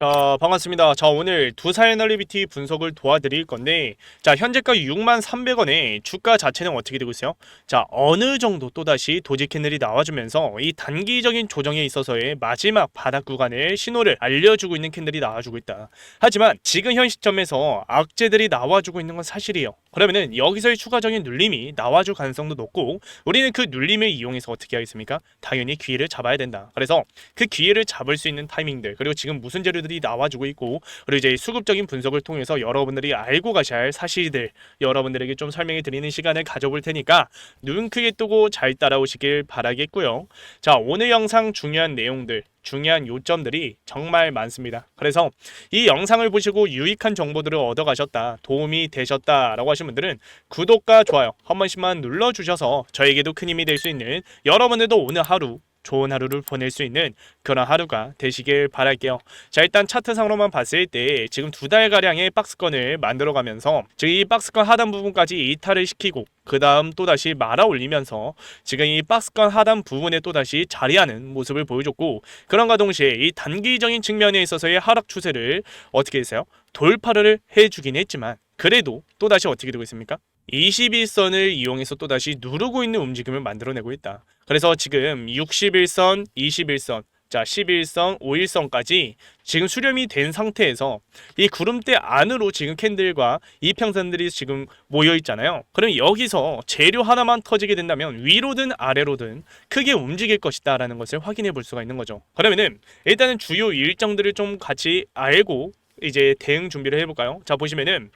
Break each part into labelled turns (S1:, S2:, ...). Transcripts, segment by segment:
S1: 자, 반갑습니다. 자, 오늘 두사 애널리비티 분석을 도와드릴 건데, 자, 현재가 6만 300원에 주가 자체는 어떻게 되고 있어요? 자, 어느 정도 또다시 도지 캔들이 나와주면서 이 단기적인 조정에 있어서의 마지막 바닥 구간을 신호를 알려주고 있는 캔들이 나와주고 있다. 하지만 지금 현 시점에서 악재들이 나와주고 있는 건 사실이에요. 그러면은 여기서의 추가적인 눌림이 나와줄 가능성도 높고, 우리는 그 눌림을 이용해서 어떻게 하겠습니까? 당연히 기회를 잡아야 된다. 그래서 그 기회를 잡을 수 있는 타이밍들, 그리고 지금 무슨 재료들이 나와주고 있고, 그리고 이제 수급적인 분석을 통해서 여러분들이 알고 가셔야 할 사실들 여러분들에게 좀 설명해 드리는 시간을 가져볼 테니까 눈 크게 뜨고 잘 따라오시길 바라겠고요. 자, 오늘 영상 중요한 내용들 중요한 요점들이 정말 많습니다. 그래서 이 영상을 보시고 유익한 정보들을 얻어가셨다, 도움이 되셨다라고 하신 분들은 구독과 좋아요 한 번씩만 눌러주셔서 저에게도 큰 힘이 될 수 있는 여러분들도 오늘 하루 좋은 하루를 보낼 수 있는 그런 하루가 되시길 바랄게요. 자 일단 차트상으로만 봤을 때 지금 두 달 가량의 박스권을 만들어가면서 지금 이 박스권 하단 부분까지 이탈을 시키고 그 다음 또 다시 말아 올리면서 지금 이 박스권 하단 부분에 또 다시 자리하는 모습을 보여줬고 그런가 동시에 이 단기적인 측면에 있어서의 하락 추세를 어떻게 했어요? 돌파를 해주긴 했지만 그래도 또 다시 어떻게 되고 있습니까? 21선을 이용해서 또다시 누르고 있는 움직임을 만들어내고 있다. 그래서 지금 61선, 21선, 자 11선, 5일선까지 지금 수렴이 된 상태에서 이 구름대 안으로 지금 캔들과 이평선들이 지금 모여 있잖아요. 그럼 여기서 재료 하나만 터지게 된다면 위로든 아래로든 크게 움직일 것이다 라는 것을 확인해 볼 수가 있는 거죠. 그러면은 일단은 주요 일정들을 좀 같이 알고 이제 대응 준비를 해볼까요? 자 보시면은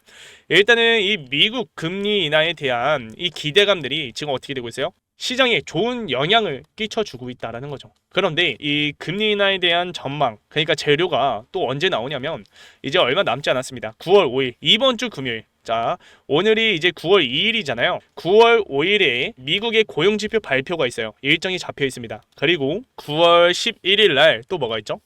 S1: 일단은 이 미국 금리 인하에 대한 이 기대감들이 지금 어떻게 되고 있어요? 시장에 좋은 영향을 끼쳐주고 있다라는 거죠. 그런데 이 금리 인하에 대한 전망, 그러니까 재료가 또 언제 나오냐면 이제 얼마 남지 않았습니다. 9월 5일 이번 주 금요일. 자, 오늘이 이제 9월 2일이잖아요. 9월 5일에 미국의 고용 지표 발표가 있어요. 일정이 잡혀 있습니다. 그리고 9월 11일 날 또 뭐가 있죠?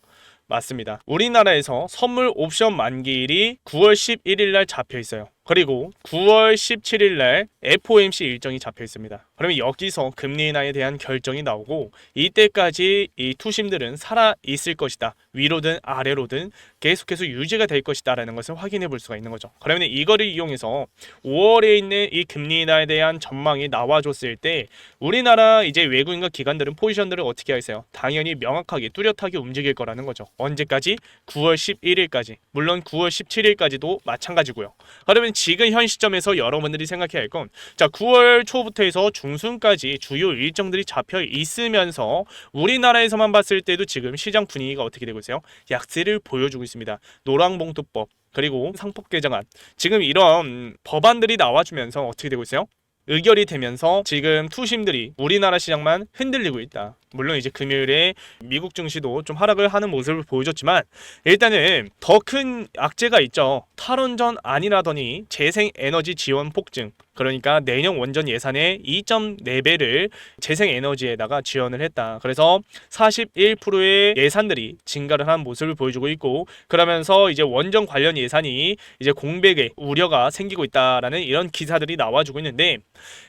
S1: 맞습니다. 우리나라에서 선물 옵션 만기일이 9월 11일 날 잡혀 있어요. 그리고 9월 17일 날 FOMC 일정이 잡혀 있습니다. 그러면 여기서 금리 인하에 대한 결정이 나오고 이때까지 이 투심들은 살아 있을 것이다. 위로든 아래로든 계속해서 유지가 될 것이다라는 것을 확인해 볼 수가 있는 거죠. 그러면 이거를 이용해서 5월에 있는 이 금리 인하에 대한 전망이 나와줬을 때 우리나라 이제 외국인과 기관들은 포지션들을 어떻게 하세요? 당연히 명확하게 뚜렷하게 움직일 거라는 거죠. 언제까지? 9월 11일까지. 물론 9월 17일까지도 마찬가지고요. 그러면 지금 현 시점에서 여러분들이 생각해야 할 건 자 9월 초부터 해서 중순까지 주요 일정들이 잡혀 있으면서 우리나라에서만 봤을 때도 지금 시장 분위기가 어떻게 되고 있어요? 약세를 보여주고 있습니다. 노랑봉투법 그리고 상법 개정안 지금 이런 법안들이 나와주면서 어떻게 되고 있어요? 의결이 되면서 지금 투심들이 우리나라 시장만 흔들리고 있다. 물론 이제 금요일에 미국 증시도 좀 하락을 하는 모습을 보여줬지만 일단은 더 큰 악재가 있죠. 탈원전 아니라더니 재생 에너지 지원 폭증. 그러니까 내년 원전 예산의 2.4배를 재생 에너지에다가 지원을 했다. 그래서 41%의 예산들이 증가를 한 모습을 보여주고 있고 그러면서 이제 원전 관련 예산이 이제 공백의 우려가 생기고 있다라는 이런 기사들이 나와주고 있는데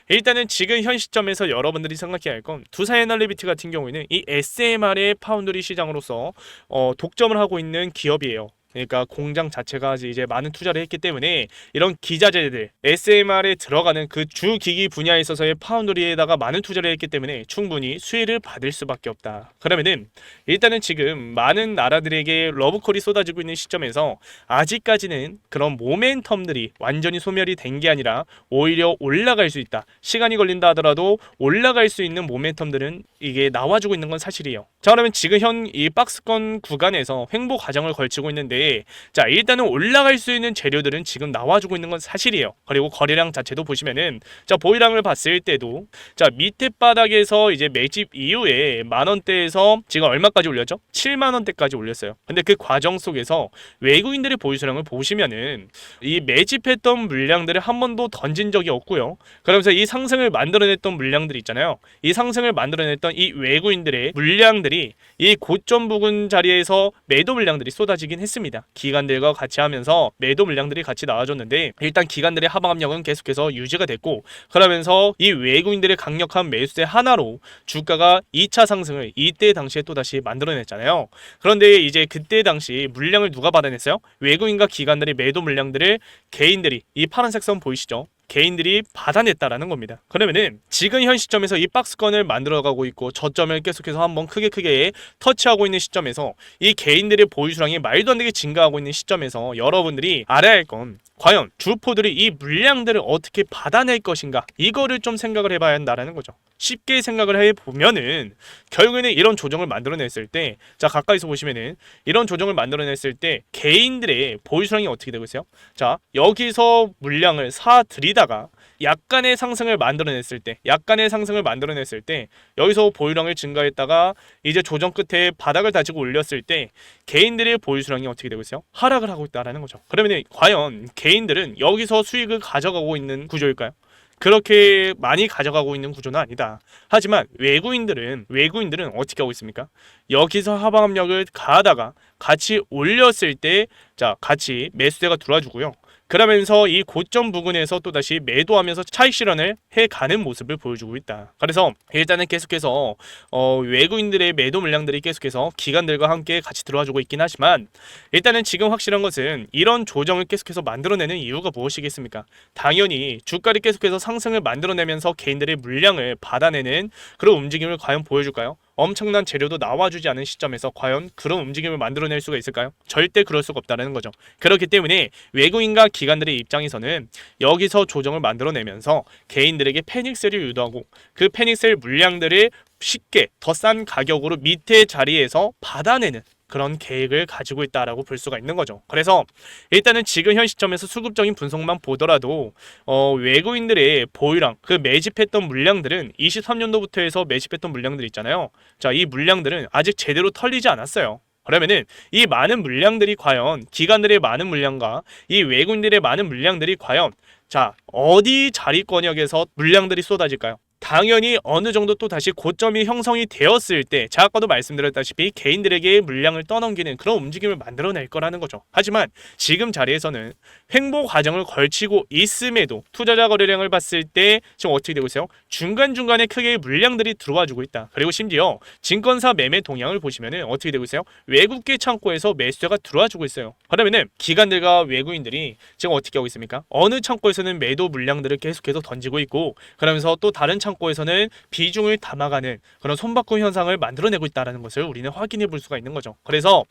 S1: 일단은 지금 현 시점에서 여러분들이 생각해야 할 건 두사 애널리비티 같은 경우에는 이 SMR의 파운드리 시장으로서 어, 독점을 하고 있는 기업이에요. 그러니까 공장 자체가 이제 많은 투자를 했기 때문에 이런 기자재들 SMR에 들어가는 그 주 기기 분야에 있어서의 파운드리에다가 많은 투자를 했기 때문에 충분히 수혜를 받을 수밖에 없다. 그러면은 일단은 지금 많은 나라들에게 러브콜이 쏟아지고 있는 시점에서 아직까지는 그런 모멘텀들이 완전히 소멸이 된 게 아니라 오히려 올라갈 수 있다. 시간이 걸린다 하더라도 올라갈 수 있는 모멘텀들은 이게 나와주고 있는 건 사실이에요. 자 그러면 지금 현 이 박스권 구간에서 횡보 과정을 걸치고 있는데 자 일단은 올라갈 수 있는 재료들은 지금 나와주고 있는 건 사실이에요. 그리고 거래량 자체도 보시면은 자 보이량을 봤을 때도 자 밑에 바닥에서 이제 매집 이후에 만 원대에서 지금 얼마까지 올렸죠? 7만 원대까지 올렸어요. 근데 그 과정 속에서 외국인들의 보유수량을 보시면은 이 매집했던 물량들을 한 번도 던진 적이 없고요. 그러면서 이 상승을 만들어냈던 물량들이 있잖아요. 이 상승을 만들어냈던 이 외국인들의 물량들이 이 고점 부근 자리에서 매도 물량들이 쏟아지긴 했습니다. 합니다. 기관들과 같이 하면서 매도 물량들이 같이 나와줬는데 일단 기관들의 하방 압력은 계속해서 유지가 됐고 그러면서 이 외국인들의 강력한 매수세 하나로 주가가 2차 상승을 이때 당시에 또 다시 만들어냈잖아요. 그런데 이제 그때 당시 물량을 누가 받아냈어요? 외국인과 기관들의 매도 물량들을 개인들이 이 파란색 선 보이시죠? 개인들이 받아냈다라는 겁니다. 그러면은 지금 현 시점에서 이 박스권을 만들어가고 있고 저점을 계속해서 한번 크게 크게 터치하고 있는 시점에서 이 개인들의 보유 수량이 말도 안 되게 증가하고 있는 시점에서 여러분들이 알아야 할 건 과연 주포들이 이 물량들을 어떻게 받아낼 것인가 이거를 좀 생각을 해봐야 한다라는 거죠. 쉽게 생각을 해보면은 결국에는 이런 조정을 만들어냈을 때 자 가까이서 보시면은 이런 조정을 만들어냈을 때 개인들의 보유 수량이 어떻게 되고 있어요? 자 여기서 물량을 사 들이다가 약간의 상승을 만들어냈을 때 약간의 상승을 만들어냈을 때 여기서 보유량을 증가했다가 이제 조정 끝에 바닥을 다지고 올렸을 때 개인들의 보유 수량이 어떻게 되고 있어요? 하락을 하고 있다라는 거죠. 그러면 과연 개인들은 여기서 수익을 가져가고 있는 구조일까요? 그렇게 많이 가져가고 있는 구조는 아니다. 하지만 외국인들은 외국인들은 어떻게 하고 있습니까? 여기서 하방 압력을 가하다가 같이 올렸을 때 자 같이 매수대가 들어와 주고요. 그러면서 이 고점 부근에서 또다시 매도하면서 차익 실현을 해가는 모습을 보여주고 있다. 그래서 일단은 계속해서 어, 외국인들의 매도 물량들이 계속해서 기관들과 함께 같이 들어와주고 있긴 하지만 일단은 지금 확실한 것은 이런 조정을 계속해서 만들어내는 이유가 무엇이겠습니까? 당연히 주가를 계속해서 상승을 만들어내면서 개인들의 물량을 받아내는 그런 움직임을 과연 보여줄까요? 엄청난 재료도 나와주지 않은 시점에서 과연 그런 움직임을 만들어낼 수가 있을까요? 절대 그럴 수가 없다는 거죠. 그렇기 때문에 외국인과 기관들의 입장에서는 여기서 조정을 만들어내면서 개인들에게 패닉셀을 유도하고 그 패닉셀 물량들을 쉽게 더 싼 가격으로 밑에 자리에서 받아내는 그런 계획을 가지고 있다라고 볼 수가 있는 거죠. 그래서 일단은 지금 현 시점에서 수급적인 분석만 보더라도 어, 외국인들의 보유량 그 매집했던 물량들은 23년도부터 해서 매집했던 물량들 있잖아요. 자, 이 물량들은 아직 제대로 털리지 않았어요. 그러면은 이 많은 물량들이 과연 기관들의 많은 물량과 이 외국인들의 많은 물량들이 과연 자 어디 자리 권역에서 물량들이 쏟아질까요? 당연히 어느 정도 또 다시 고점이 형성이 되었을 때 제가 아까도 말씀드렸다시피 개인들에게 물량을 떠넘기는 그런 움직임을 만들어낼 거라는 거죠. 하지만 지금 자리에서는 횡보 과정을 걸치고 있음에도 투자자 거래량을 봤을 때 지금 어떻게 되고 있어요? 중간중간에 크게 물량들이 들어와 주고 있다. 그리고 심지어 증권사 매매 동향을 보시면은 어떻게 되고 있어요? 외국계 창고에서 매수자가 들어와 주고 있어요. 그러면은 기관들과 외국인들이 지금 어떻게 하고 있습니까? 어느 창고에서는 매도 물량들을 계속해서 던지고 있고 그러면서 또 다른 창고 에서는 비중을 담아가는 그런 손바꿈 현상을 만들어내고 있다는 것을 우리는 확인해 볼 수가 있는 거죠. 그래서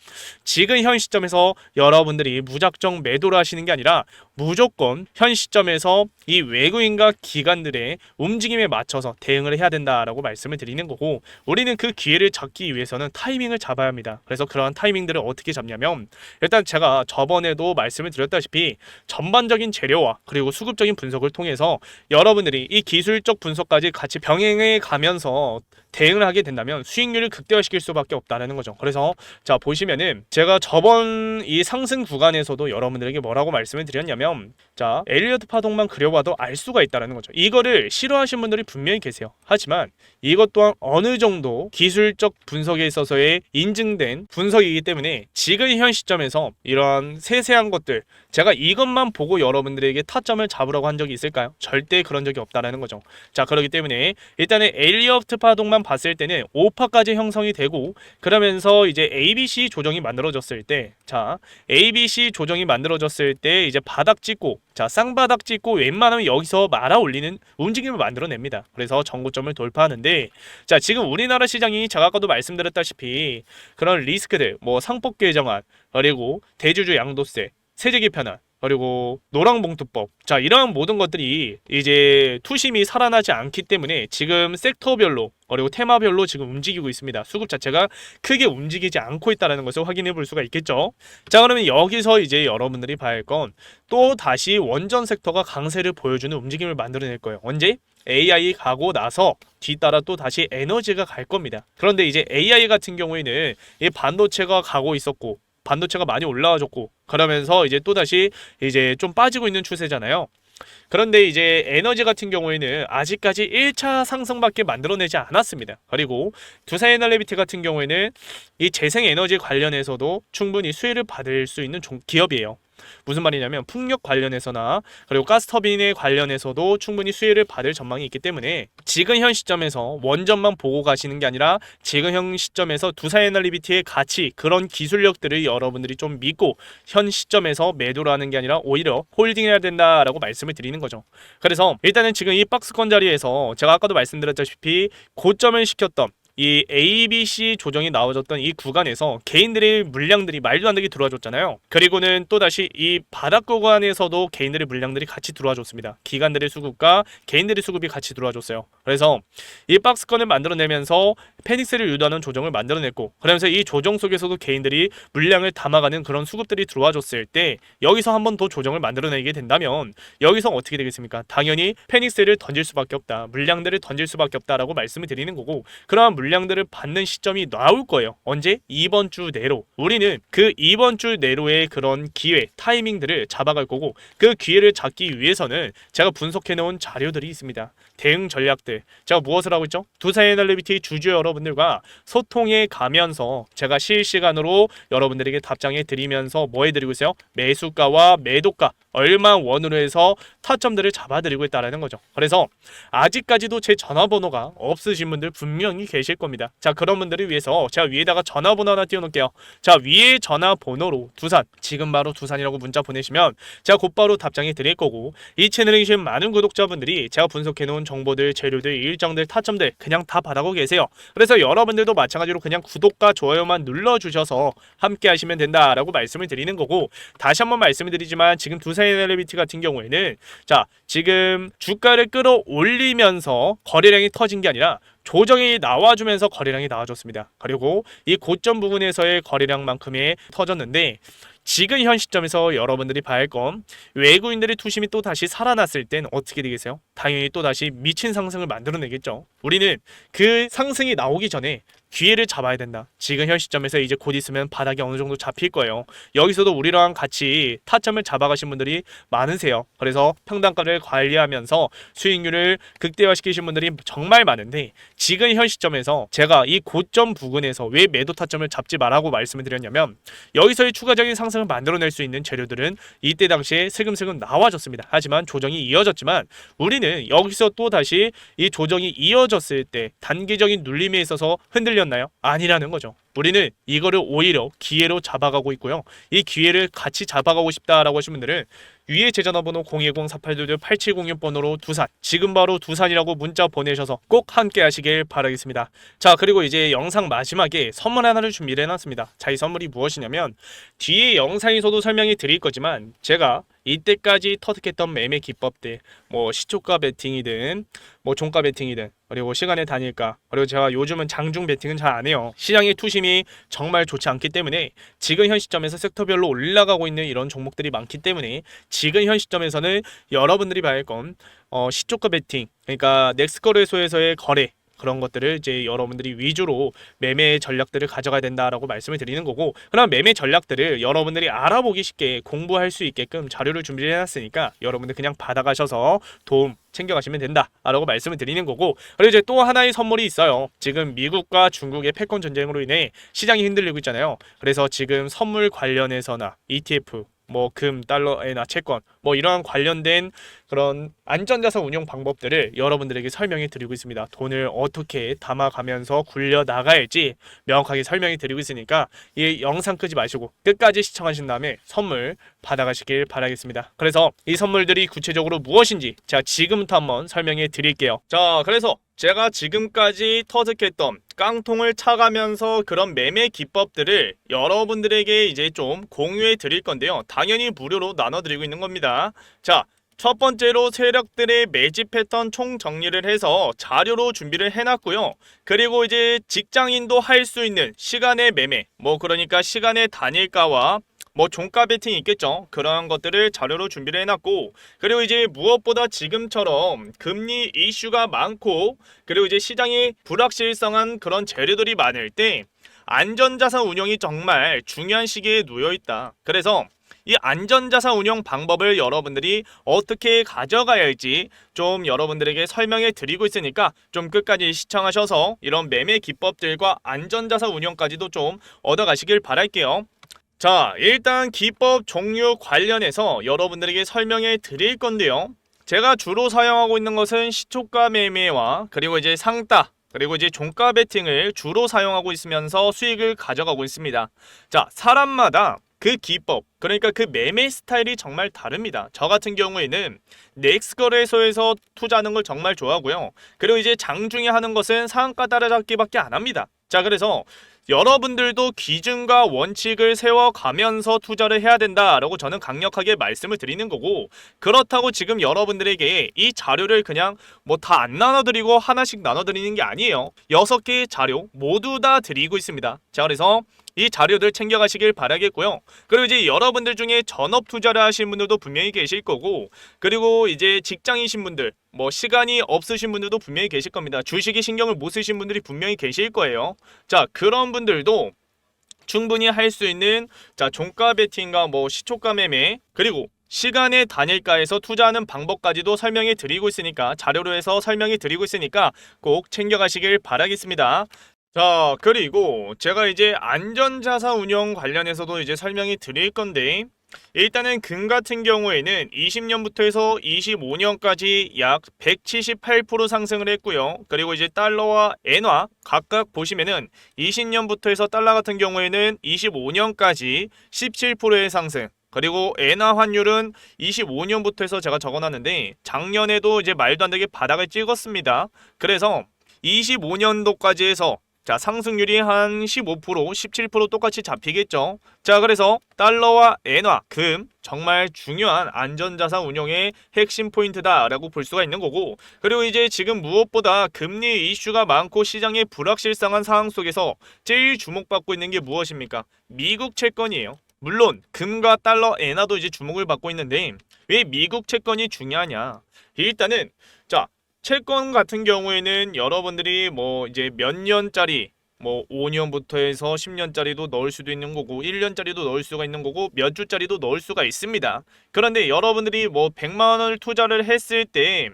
S1: 지금 현 시점에서 여러분들이 무작정 매도를 하시는 게 아니라 무조건 현 시점에서 이 외국인과 기관들의 움직임에 맞춰서 대응을 해야 된다라고 말씀을 드리는 거고 우리는 그 기회를 잡기 위해서는 타이밍을 잡아야 합니다. 그래서 그러한 타이밍들을 어떻게 잡냐면 일단 제가 저번에도 말씀을 드렸다시피 전반적인 재료와 그리고 수급적인 분석을 통해서 여러분들이 이 기술적 분석까지 같이 병행해 가면서 대응을 하게 된다면 수익률을 극대화시킬 수밖에 없다는 거죠. 그래서 자 보시면은 제가 저번 이 상승 구간에서도 여러분들에게 뭐라고 말씀을 드렸냐면 자 엘리어트 파동만 그려봐도 알 수가 있다는 거죠. 이거를 싫어하시는 분들이 분명히 계세요. 하지만 이것 또한 어느 정도 기술적 분석에 있어서의 인증된 분석이기 때문에 지금 현 시점에서 이러한 세세한 것들 제가 이것만 보고 여러분들에게 타점을 잡으라고 한 적이 있을까요? 절대 그런 적이 없다라는 거죠. 자 그렇기 때문에 일단은 엘리어트 파동만 봤을 때는 5파까지 형성이 되고 그러면서 이제 ABC 조정이 만들어졌을 때 자 ABC 조정이 만들어졌을 때 이제 바닥 찍고 자 쌍바닥 찍고 웬만하면 여기서 말아 올리는 움직임을 만들어냅니다. 그래서 정고점을 돌파하는데 자 지금 우리나라 시장이 제가 아까도 말씀드렸다시피 그런 리스크들 뭐 상법 개정안 그리고 대주주 양도세 세제 개편안 그리고 노랑봉투법. 자 이러한 모든 것들이 이제 투심이 살아나지 않기 때문에 지금 섹터별로 그리고 테마별로 지금 움직이고 있습니다. 수급 자체가 크게 움직이지 않고 있다는 것을 확인해 볼 수가 있겠죠. 자 그러면 여기서 이제 여러분들이 봐야 할 건 또 다시 원전 섹터가 강세를 보여주는 움직임을 만들어낼 거예요. 언제? AI 가고 나서 뒤따라 또 다시 에너지가 갈 겁니다. 그런데 이제 AI 같은 경우에는 이 반도체가 가고 있었고 반도체가 많이 올라와줬고 그러면서 이제 또 다시 이제 좀 빠지고 있는 추세잖아요. 그런데 이제 에너지 같은 경우에는 아직까지 1차 상승밖에 만들어내지 않았습니다. 그리고 두산 에너리비티 같은 경우에는 이 재생 에너지 관련해서도 충분히 수혜를 받을 수 있는 종- 기업이에요. 무슨 말이냐면 풍력 관련해서나 그리고 가스터빈에 관련해서도 충분히 수혜를 받을 전망이 있기 때문에 지금 현 시점에서 원전만 보고 가시는 게 아니라 지금 현 시점에서 두산 에너리비티의 가치 그런 기술력들을 여러분들이 좀 믿고 현 시점에서 매도를 하는 게 아니라 오히려 홀딩해야 된다라고 말씀을 드리는 거죠. 그래서 일단은 지금 이 박스권 자리에서 제가 아까도 말씀드렸다시피 고점을 시켰던 이 ABC 조정이 나와줬던 이 구간에서 개인들의 물량들이 말도 안 되게 들어와줬잖아요. 그리고는 또다시 이 바닥 구간에서도 개인들의 물량들이 같이 들어와줬습니다. 기관들의 수급과 개인들의 수급이 같이 들어와줬어요. 그래서 이 박스권을 만들어내면서 페닉스를 유도하는 조정을 만들어냈고 그러면서 이 조정 속에서도 개인들이 물량을 담아가는 그런 수급들이 들어와줬을 때 여기서 한 번 더 조정을 만들어내게 된다면 여기서 어떻게 되겠습니까? 당연히 페닉스를 던질 수밖에 없다. 물량들을 던질 수밖에 없다라고 말씀을 드리는 거고 그러한 물량 들을 받는 시점이 나올 거예요. 언제? 이번 주 내로. 우리는 그 이번 주 내로의 그런 기회, 타이밍들을 잡아갈 거고 그 기회를 잡기 위해서는 제가 분석해 놓은 자료들이 있습니다. 대응 전략들. 제가 무엇을 하고 있죠? 두산에너리비티 주주 여러분들과 소통해 가면서 제가 실시간으로 여러분들에게 답장해 드리면서 뭐 해 드리고 있어요? 매수가와 매도가 얼마 원으로 해서 타점들을 잡아 드리고 있다라는 거죠. 그래서 아직까지도 제 전화번호가 없으신 분들 분명히 계실 겁니다. 자 그런 분들을 위해서 제가 위에다가 전화번호 하나 띄워놓을게요. 자 위에 전화번호로 두산 지금 바로 두산이라고 문자 보내시면 제가 곧바로 답장해 드릴 거고 이 채널에 계신 많은 구독자분들이 제가 분석해놓은 정보들, 재료들, 일정들, 타점들 그냥 다 받아고 계세요. 그래서 여러분들도 마찬가지로 그냥 구독과 좋아요만 눌러주셔서 함께 하시면 된다라고 말씀을 드리는 거고 다시 한번 말씀을 드리지만 지금 두산 에너리비티 같은 경우에는 자 지금 주가를 끌어올리면서 거래량이 터진 게 아니라 조정이 나와주면서 거래량이 나와줬습니다. 그리고 이 고점 부분에서의 거래량만큼의 터졌는데 지금 현 시점에서 여러분들이 봐야 할 건 외국인들의 투심이 또 다시 살아났을 땐 어떻게 되겠어요? 당연히 또 다시 미친 상승을 만들어내겠죠. 우리는 그 상승이 나오기 전에 기회를 잡아야 된다. 지금 현 시점에서 이제 곧 있으면 바닥이 어느 정도 잡힐 거예요. 여기서도 우리랑 같이 타점을 잡아가신 분들이 많으세요. 그래서 평단가를 관리하면서 수익률을 극대화시키신 분들이 정말 많은데 지금 현 시점에서 제가 이 고점 부근에서 왜 매도 타점을 잡지 말라고 말씀을 드렸냐면 여기서의 추가적인 상승을 만들어낼 수 있는 재료들은 이때 당시에 슬금슬금 나와줬습니다. 하지만 조정이 이어졌지만 우리는 여기서 또 다시 이 조정이 이어졌을 때 단기적인 눌림에 있어서 흔들 렸나요? 아니라는 거죠. 우리는 이거를 오히려 기회로 잡아가고 있고요. 이 기회를 같이 잡아가고 싶다라고 하신 분들은 위에 제 전화번호 010-4822-8706번으로 두산 지금 바로 두산이라고 문자 보내셔서 꼭 함께 하시길 바라겠습니다. 자 그리고 이제 영상 마지막에 선물 하나를 준비를 해놨습니다. 자 이 선물이 무엇이냐면 뒤에 영상에서도 설명이 드릴 거지만 제가 이때까지 터득했던 매매 기법들 뭐 시초가 베팅이든 뭐 종가 베팅이든 그리고 시간의 단일가 그리고 제가 요즘은 장중 베팅은 잘 안 해요. 시장의 투심이 정말 좋지 않기 때문에 지금 현 시점에서 섹터별로 올라가고 있는 이런 종목들이 많기 때문에 지금 현 시점에서는 여러분들이 봐야 할 건 어, 시초가 베팅 그러니까 넥스거래소에서의 거래 그런 것들을 이제 여러분들이 위주로 매매 전략들을 가져가야 된다라고 말씀을 드리는 거고 그럼 매매 전략들을 여러분들이 알아보기 쉽게 공부할 수 있게끔 자료를 준비를 해놨으니까 여러분들 그냥 받아가셔서 도움 챙겨가시면 된다라고 말씀을 드리는 거고 그리고 이제 또 하나의 선물이 있어요. 지금 미국과 중국의 패권 전쟁으로 인해 시장이 흔들리고 있잖아요. 그래서 지금 선물 관련해서나 ETF 뭐 금, 달러에나 채권 뭐 이러한 관련된 그런 안전자산 운용 방법들을 여러분들에게 설명해 드리고 있습니다. 돈을 어떻게 담아가면서 굴려 나가야지 명확하게 설명해 드리고 있으니까 이 영상 끄지 마시고 끝까지 시청하신 다음에 선물 받아가시길 바라겠습니다. 그래서 이 선물들이 구체적으로 무엇인지 제가 지금부터 한번 설명해 드릴게요. 자, 그래서 제가 지금까지 터득했던 깡통을 차가면서 그런 매매 기법들을 여러분들에게 이제 좀 공유해 드릴 건데요. 당연히 무료로 나눠 드리고 있는 겁니다. 자, 첫 번째로 세력들의 매집 패턴 총 정리를 해서 자료로 준비를 해놨고요. 그리고 이제 직장인도 할 수 있는 시간의 매매, 뭐 그러니까 시간의 단일가와 뭐 종가 베팅이 있겠죠. 그런 것들을 자료로 준비를 해놨고 그리고 이제 무엇보다 지금처럼 금리 이슈가 많고 그리고 이제 시장이 불확실성한 그런 재료들이 많을 때 안전자산 운용이 정말 중요한 시기에 놓여 있다. 그래서 이 안전자산 운영 방법을 여러분들이 어떻게 가져가야 할지 좀 여러분들에게 설명해 드리고 있으니까 좀 끝까지 시청하셔서 이런 매매 기법들과 안전자산 운영까지도 좀 얻어가시길 바랄게요. 자, 일단 기법 종류 관련해서 여러분들에게 설명해 드릴 건데요. 제가 주로 사용하고 있는 것은 시초가 매매와 그리고 이제 상따 그리고 이제 종가 베팅을 주로 사용하고 있으면서 수익을 가져가고 있습니다. 자, 사람마다 그 기법, 그러니까 그 매매 스타일이 정말 다릅니다. 저 같은 경우에는 넥스 거래소에서 투자하는 걸 정말 좋아하고요. 그리고 이제 장중에 하는 것은 상한가 따라잡기밖에 안 합니다. 자, 그래서 여러분들도 기준과 원칙을 세워가면서 투자를 해야 된다라고 저는 강력하게 말씀을 드리는 거고 그렇다고 지금 여러분들에게 이 자료를 그냥 뭐 다 안 나눠드리고 하나씩 나눠드리는 게 아니에요. 여섯 개의 자료 모두 다 드리고 있습니다. 자 그래서 이 자료들 챙겨가시길 바라겠고요. 그리고 이제 여러분들 중에 전업 투자를 하신 분들도 분명히 계실 거고 그리고 이제 직장이신 분들 뭐 시간이 없으신 분들도 분명히 계실 겁니다. 주식에 신경을 못 쓰신 분들이 분명히 계실 거예요. 자 그런 분들도 충분히 할 수 있는 자 종가 베팅과 뭐 시초가 매매 그리고 시간의 단일가에서 투자하는 방법까지도 설명해 드리고 있으니까 자료로 해서 설명해 드리고 있으니까 꼭 챙겨가시길 바라겠습니다. 자 그리고 제가 이제 안전자산 운영 관련해서도 이제 설명해 드릴 건데 일단은 금 같은 경우에는 20년부터 해서 25년까지 약 178% 상승을 했고요. 그리고 이제 달러와 엔화 각각 보시면은 20년부터 해서 달러 같은 경우에는 25년까지 17%의 상승. 그리고 엔화 환율은 25년부터 해서 제가 적어놨는데 작년에도 이제 말도 안 되게 바닥을 찍었습니다. 그래서 25년도까지 해서 자, 상승률이 한 15%, 17% 똑같이 잡히겠죠. 자, 그래서 달러와 엔화, 금 정말 중요한 안전자산 운용의 핵심 포인트다라고 볼 수가 있는 거고 그리고 이제 지금 무엇보다 금리 이슈가 많고 시장의 불확실성한 상황 속에서 제일 주목받고 있는 게 무엇입니까? 미국 채권이에요. 물론 금과 달러, 엔화도 이제 주목을 받고 있는데 왜 미국 채권이 중요하냐? 일단은 자 채권 같은 경우에는 여러분들이 뭐 이제 몇 년짜리 뭐 5년부터 해서 10년짜리도 넣을 수도 있는 거고 1년짜리도 넣을 수가 있는 거고 몇 주짜리도 넣을 수가 있습니다. 그런데 여러분들이 뭐 100만 원을 투자를 했을 때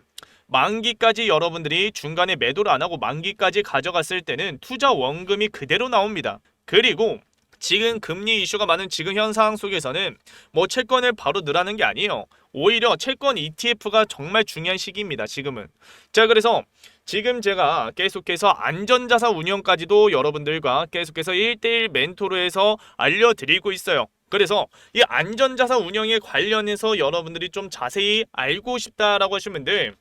S1: 만기까지 여러분들이 중간에 매도를 안 하고 만기까지 가져갔을 때는 투자 원금이 그대로 나옵니다. 그리고 지금 금리 이슈가 많은 지금 현 상황 속에서는 뭐 채권을 바로 넣으라는 게 아니에요. 오히려 채권 ETF가 정말 중요한 시기입니다. 지금은. 자, 그래서 지금 제가 계속해서 안전자산 운영까지도 여러분들과 계속해서 1대1 멘토로 해서 알려드리고 있어요. 그래서 이 안전자산 운영에 관련해서 여러분들이 좀 자세히 알고 싶다라고 하시면 돼.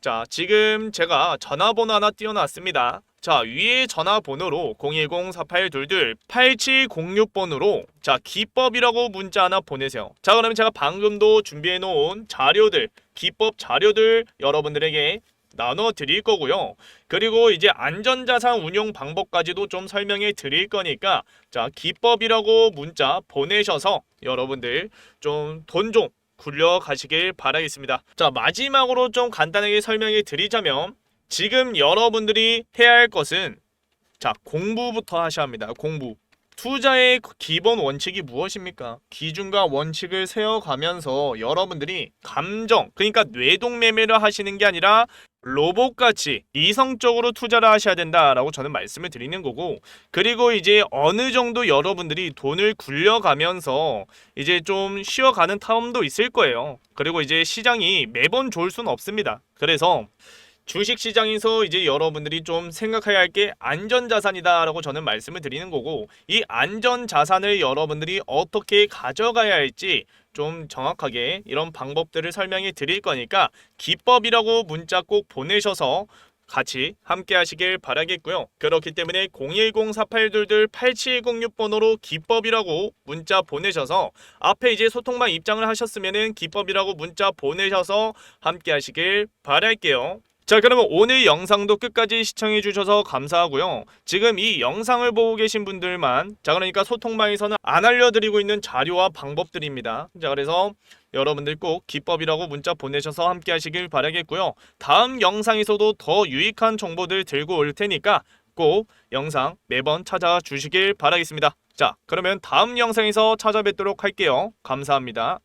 S1: 자, 지금 제가 전화번호 하나 띄워놨습니다. 자, 위에 전화번호로 010-4822-8706번으로 자, 기법이라고 문자 하나 보내세요. 자, 그러면 제가 방금도 준비해 놓은 자료들, 기법 자료들 여러분들에게 나눠 드릴 거고요. 그리고 이제 안전자산 운용 방법까지도 좀 설명해 드릴 거니까 자, 기법이라고 문자 보내셔서 여러분들 좀 돈좀 굴려 가시길 바라겠습니다. 자, 마지막으로 좀 간단하게 설명해 드리자면 지금 여러분들이 해야 할 것은 자, 공부부터 하셔야 합니다. 공부. 투자의 기본 원칙이 무엇입니까? 기준과 원칙을 세워가면서 여러분들이 감정, 그러니까 뇌동 매매를 하시는 게 아니라 로봇같이 이성적으로 투자를 하셔야 된다라고 저는 말씀을 드리는 거고 그리고 이제 어느 정도 여러분들이 돈을 굴려가면서 이제 좀 쉬어가는 타임도 있을 거예요. 그리고 이제 시장이 매번 좋을 수는 없습니다. 그래서 주식 시장에서 이제 여러분들이 좀 생각해야 할 게 안전 자산이다라고 저는 말씀을 드리는 거고 이 안전 자산을 여러분들이 어떻게 가져가야 할지 좀 정확하게 이런 방법들을 설명해 드릴 거니까 기법이라고 문자 꼭 보내셔서 같이 함께 하시길 바라겠고요. 그렇기 때문에 010-4822-8706 번호로 기법이라고 문자 보내셔서 앞에 이제 소통방 입장을 하셨으면은 기법이라고 문자 보내셔서 함께 하시길 바랄게요. 자 그러면 오늘 영상도 끝까지 시청해 주셔서 감사하고요 지금 이 영상을 보고 계신 분들만 자 그러니까 소통방에서는 안 알려드리고 있는 자료와 방법들입니다 자 그래서 여러분들 꼭 기법이라고 문자 보내셔서 함께 하시길 바라겠고요 다음 영상에서도 더 유익한 정보들 들고 올 테니까 꼭 영상 매번 찾아주시길 바라겠습니다. 자, 그러면 다음 영상에서 찾아뵙도록 할게요. 감사합니다.